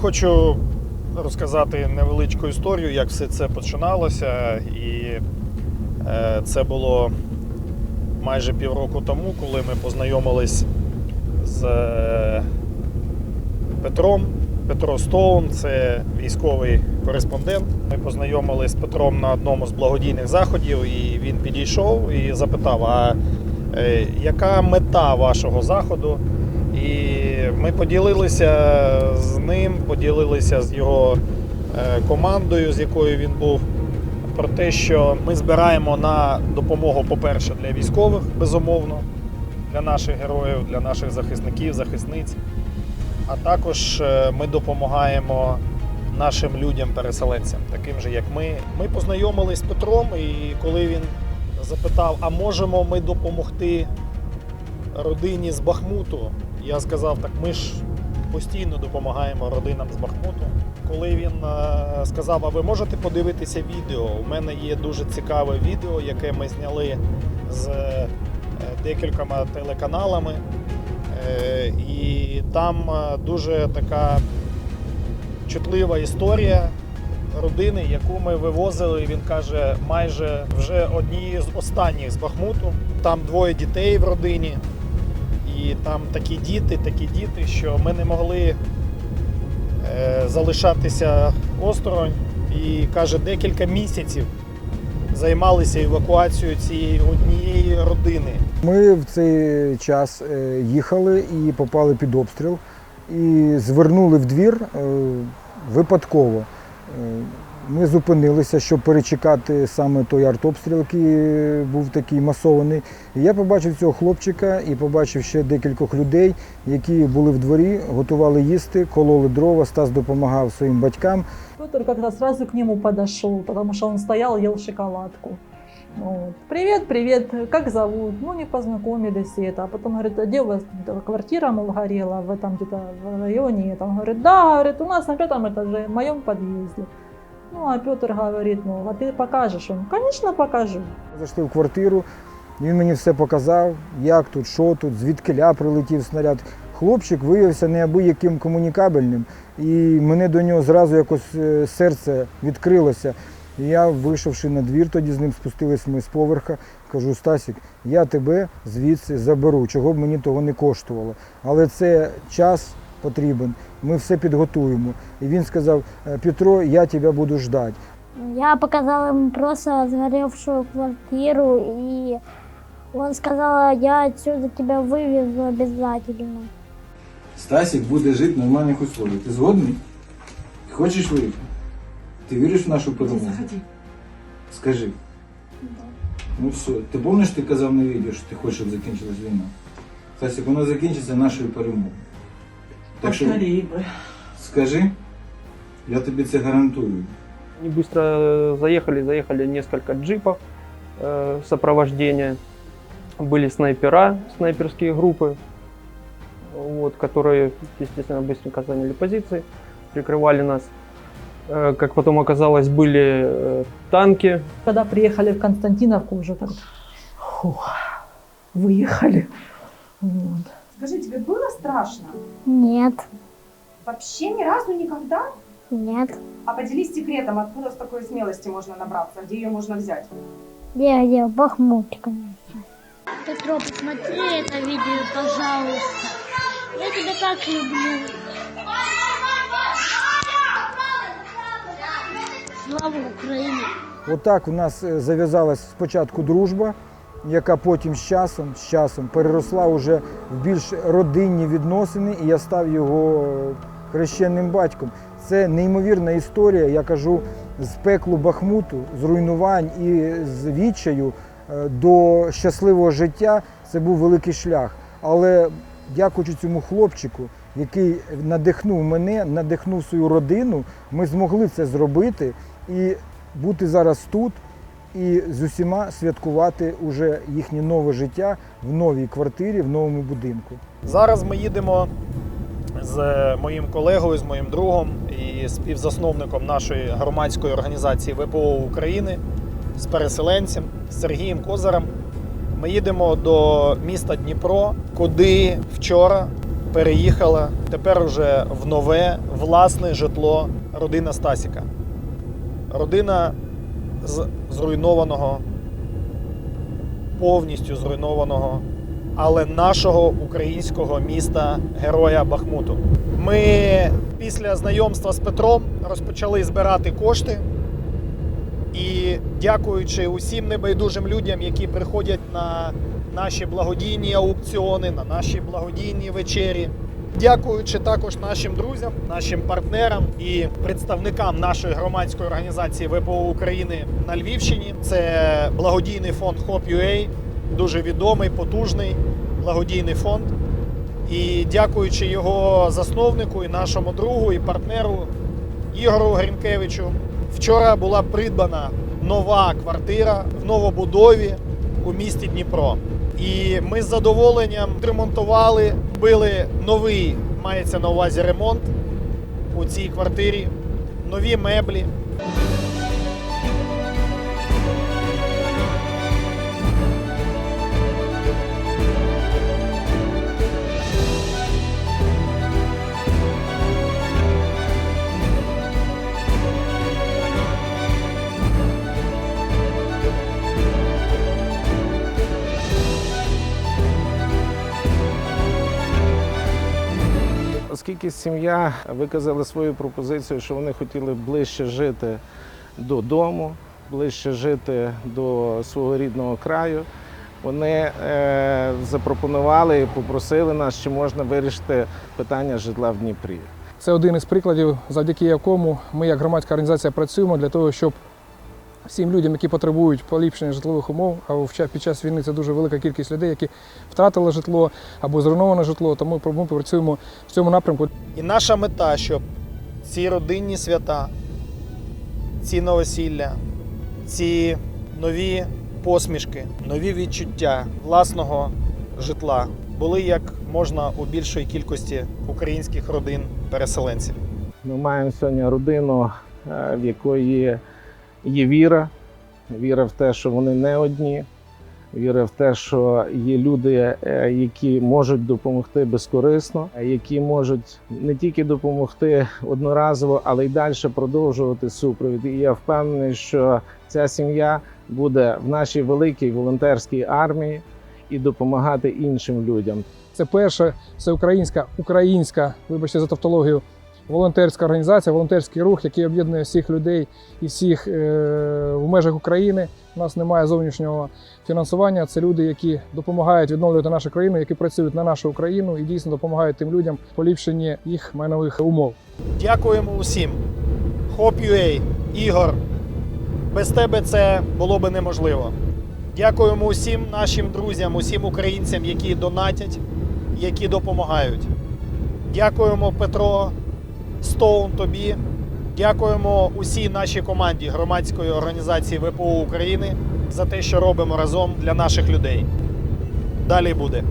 Хочу розказати невеличку історію, як все це починалося. І е, це було майже півроку тому, коли ми познайомились з е, Петром. Петро Стоун, це військовий кореспондент. Ми познайомились з Петром на одному з благодійних заходів, і він підійшов і запитав: а е, яка мета вашого заходу? І ми поділилися з ним, поділилися з його е, командою, з якою він був, про те, що ми збираємо на допомогу, по-перше, для військових, безумовно, для наших героїв, для наших захисників, захисниць. А також е, ми допомагаємо нашим людям-переселенцям, таким же, як ми. Ми познайомились з Петром, і коли він запитав, а можемо ми допомогти родині з Бахмуту, я сказав, так ми ж постійно допомагаємо родинам з Бахмуту. Коли він е, сказав, а ви можете подивитися відео? У мене є дуже цікаве відео, яке ми зняли з е, декількома телеканалами. Е, І там дуже така чутлива історія родини, яку ми вивозили. Він каже, майже вже одні з останніх з Бахмуту. Там двоє дітей в родині. І там такі діти, такі діти, що ми не могли е, залишатися осторонь. І каже, декілька місяців займалися евакуацією цієї однієї родини. Ми в цей час е, їхали і попали під обстріл, і звернули в двір е, випадково. Е, Ми зупинилися, щоб перечекати саме той артобстріл, який був такий масований. І я побачив цього хлопчика і побачив ще декількох людей, які були в дворі, готували їсти, кололи дрова. Стас допомагав своїм батькам. Петр как-то сразу к нему подошел, потому что он стоял, ел шоколадку. Вот. Привет, привет, как зовут? Ну, не познакомились и это. А потом говорит, а где у вас эта квартира, мол, горела в этом где-то в районе? Это. Он говорит, да, говорит, у нас на пятом этаже, в моем подъезде. Ну, а Петр говорит, ну, а ты покажешь? Он, конечно, покажу. Зайшли в квартиру, він мені все показав, як тут, що тут, звідкиля прилетів снаряд. Хлопчик виявився неабияким комунікабельним, і мене до нього зразу якось е, серце відкрилося. І я, вийшовши на двір, тоді з ним спустились ми з поверха, кажу, Стасік, я тебе звідси заберу, чого б мені того не коштувало. Але це час потрібен, ми все підготуємо. І він сказав, «Е, Петро, я тебе буду ждати. Я показала ему просто сгоревшую квартиру, и он сказал, я отсюда тебя вывезу обязательно. Стасік буде жити в нормальних условиях. Ти згодний? Хочеш виїхати? Ти віриш в нашу перемогу? Скажи. Ну все. Ти пам'ятаєш, ти казав на відео, що ти хочеш, щоб закінчилась війна? Стасік, вона закінчиться нашою перемогою. Так що бы. скажи, я тобі це гарантую. Они быстро э, заехали, заехали несколько джипов э, сопровождения. Были снайпера, снайперские группы, вот, которые, естественно, быстренько заняли позиции, прикрывали нас. Э, как потом оказалось, были э, танки. Когда приехали в Константиновку, уже так, фух, выехали. Вот. Скажи, тебе было страшно? Нет, Вообще ни разу никогда? нет. А поделись секретом, откуда с такой смелости можно набраться, где ее можно взять? Где, где, в Бахмуте, конечно. Петро, посмотри это видео, пожалуйста. Я тебя так люблю. Слава Украине! Отак у нас е, зав'язалась спочатку дружба, яка потім з часом, з часом переросла вже в більш родинні відносини, і я став його хрещенним батьком. Це неймовірна історія, я кажу, з пеклу Бахмуту, з руйнувань і з відчаю е, до щасливого життя. Це був великий шлях. Але дякуючи цьому хлопчику, який надихнув мене, надихнув свою родину, ми змогли це зробити і бути зараз тут і з усіма святкувати уже їхнє нове життя в новій квартирі, в новому будинку. Зараз ми їдемо з моїм колегою, з моїм другом і співзасновником нашої громадської організації ВПО України з переселенцем Сергієм Козарем. Ми їдемо до міста Дніпро, куди вчора переїхала тепер уже в нове власне житло родина Стасіка. Родина з зруйнованого, повністю зруйнованого, але нашого українського міста Героя Бахмуту. Ми після знайомства з Петром розпочали збирати кошти. І дякуючи усім небайдужим людям, які приходять на наші благодійні аукціони, на наші благодійні вечері. Дякуючи також нашим друзям, нашим партнерам і представникам нашої громадської організації ВПО України на Львівщині. Це благодійний фонд Hope.ua, дуже відомий, потужний благодійний фонд. І дякуючи його засновнику і нашому другу і партнеру Ігору Грінкевичу, вчора була придбана нова квартира в новобудові у місті Дніпро. І ми з задоволенням ремонтували, били новий, мається на увазі ремонт у цій квартирі, нові меблі. Оскільки сім'я виказала свою пропозицію, що вони хотіли ближче жити додому, ближче жити до свого рідного краю, вони е, запропонували і попросили нас, чи можна вирішити питання житла в Дніпрі. Це один із прикладів, завдяки якому ми, як громадська організація, працюємо для того, щоб всім людям, які потребують поліпшення житлових умов, а в під час війни це дуже велика кількість людей, які втратили житло або зруйноване житло. Тому ми працюємо в цьому напрямку. І наша мета, щоб ці родинні свята, ці новосілля, ці нові посмішки, нові відчуття власного житла були як можна у більшої кількості українських родин-переселенців. Ми маємо сьогодні родину, е, в якої є віра, віра в те, що вони не одні, віра в те, що є люди, е, які можуть допомогти безкорисно, е, які можуть не тільки допомогти одноразово, але й далі продовжувати супровід. І я впевнений, що ця сім'я буде в нашій великій волонтерській армії і допомагати іншим людям. Це перша всеукраїнська, українська, вибачте за тавтологію, волонтерська організація, волонтерський рух, який об'єднує всіх людей і всіх е, в межах України. У нас немає зовнішнього фінансування. Це люди, які допомагають відновлювати нашу країну, які працюють на нашу Україну і дійсно допомагають тим людям поліпшенні їх майнових умов. Дякуємо усім. Hope.ua, Ігор. Без тебе це було би неможливо. Дякуємо усім нашим друзям, усім українцям, які донатять, які допомагають. Дякуємо Петро, Стоун тобі. Дякуємо усій нашій команді громадської організації ВПО України за те, що робимо разом для наших людей. Далі буде.